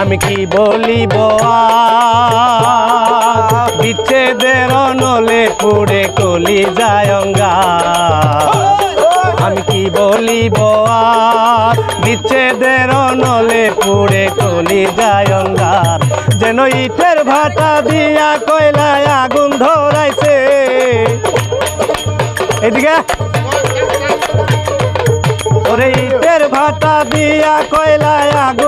আমি কি বলিব? বিচ্ছেদের নলে পুড়ে কলি যায়ঙ্গা আমি কি বলিব? বিচ্ছেদের নলে পুড়ে কলি যায়ঙ্গার যেন ইটের ভাটা দিয়া কয়লায় আগুন ধরাইছে এদিকে ওরে ইটের ভাটা দিয়া কয়লায় আগুন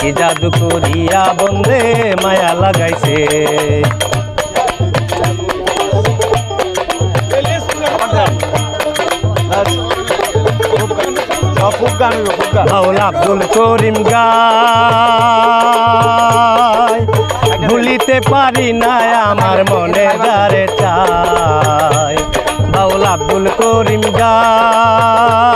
কি জাদু করিয়া বন্দে মায়া লাগাইছে? খুব গান হইব, খুব গান বাউল আব্দুল করিম গায় ভুলিতে পারি না আমার মনে দারে চাই। বাউল আব্দুল করিম গায়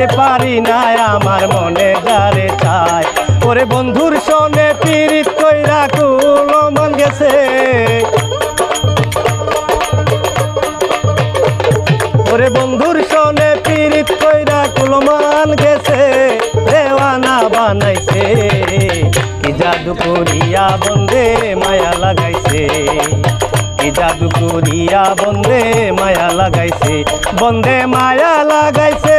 ভুলিতে পারি না, আমার মনে দারে চাই ওরে বন্ধুর সনে পীড়িত কইরা কুল মন গেছে। ওরে বন্ধুর সনে পীড়িত কইরা কুলমান গেছে। দেওয়ানা বানাইছে কি জাদু করিয়া বন্দে মায়া লাগাইছে। জাদু করিয়া বন্দে মায়া লাগাইছে, বন্দে মায়া লাগাইছে।